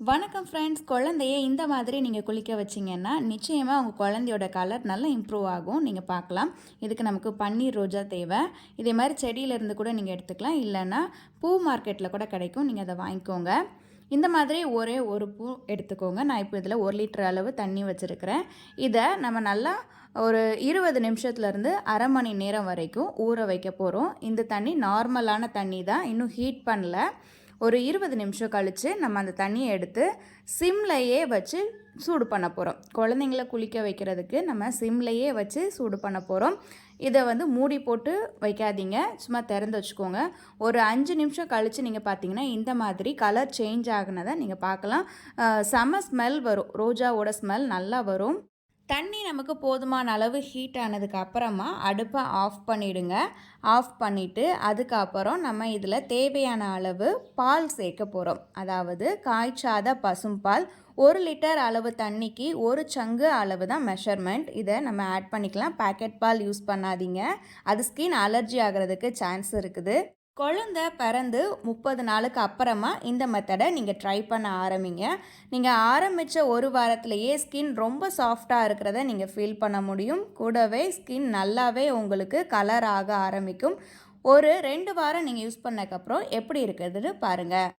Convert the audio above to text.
வணக்கம் ஃப்ரெண்ட்ஸ் குழந்தைய இந்த மாதிரி நீங்கள் குளிக்க வச்சிங்கன்னா நிச்சயமாக உங்கள் குழந்தையோட கலர் நல்லா இம்ப்ரூவ் ஆகும். நீங்கள் பார்க்கலாம். இதுக்கு நமக்கு பன்னீர் ரோஜா தேவை. இதே மாதிரி செடியிலேருந்து கூட நீங்கள் எடுத்துக்கலாம். இல்லைன்னா பூ மார்க்கெட்டில் கூட கிடைக்கும். நீங்கள் அதை வாங்கிக்கோங்க. இந்த மாதிரி ஒரே ஒரு பூ எடுத்துக்கோங்க. நான் இப்போ இதில் ஒரு லிட்டர் அளவு தண்ணி வச்சுருக்கிறேன். இதை நம்ம நல்லா ஒரு இருபது நிமிஷத்துலேருந்து அரை மணி நேரம் வரைக்கும் ஊற வைக்க போகிறோம் இந்த தண்ணி நார்மலான தண்ணி தான். இன்னும் ஹீட் பண்ணல. ஒரு இருபது நிமிஷம் கழித்து நம்ம அந்த தண்ணியை எடுத்து சிம்லையே வச்சு சூடு பண்ண போகிறோம் குழந்தைங்கள குளிக்க வைக்கிறதுக்கு நம்ம சிம்லையே வச்சு சூடு பண்ண போகிறோம் இதை வந்து மூடி போட்டு வைக்காதீங்க. சும்மா திறந்து வச்சுக்கோங்க. ஒரு அஞ்சு நிமிஷம் கழித்து நீங்கள் பார்த்தீங்கன்னா இந்த மாதிரி கலர் சேஞ்ச் ஆகினதை நீங்கள் பார்க்கலாம். செம ஸ்மெல் வரும். ரோஜாவோட ஸ்மெல் நல்லா வரும். தண்ணி நமக்கு போதுமான அளவு ஹீட் ஆனதுக்கு அப்புறமா அடுப்பை ஆஃப் பண்ணிவிடுங்க ஆஃப் பண்ணிவிட்டு அதுக்கப்புறம் நம்ம இதில் தேவையான அளவு பால் சேர்க்க போகிறோம் அதாவது காய்ச்சாத பசும்பால் ஒரு லிட்டர் அளவு தண்ணிக்கு ஒரு சங்கு அளவு தான் மெஷர்மெண்ட் இதை நம்ம ஆட் பண்ணிக்கலாம். பேக்கெட் பால் யூஸ் பண்ணாதீங்க. அது ஸ்கின் அலர்ஜி ஆகிறதுக்கு சான்ஸ் இருக்குது. குழந்த பிறந்து முப்பது நாளுக்கு அப்புறமா இந்த மெத்தடை நீங்கள் ட்ரை பண்ண ஆரம்பிங்க. நீங்கள் ஆரம்பித்த ஒரு வாரத்திலேயே ஸ்கின் ரொம்ப சாஃப்டாக இருக்கிறத நீங்கள் ஃபீல் பண்ண முடியும். கூடவே ஸ்கின் நல்லாவே உங்களுக்கு கலர் ஆக ஆரம்பிக்கும். ஒரு ரெண்டு வாரம் நீங்கள் யூஸ் பண்ணக்கப்புறம் எப்படி இருக்குதுன்னு பாருங்கள்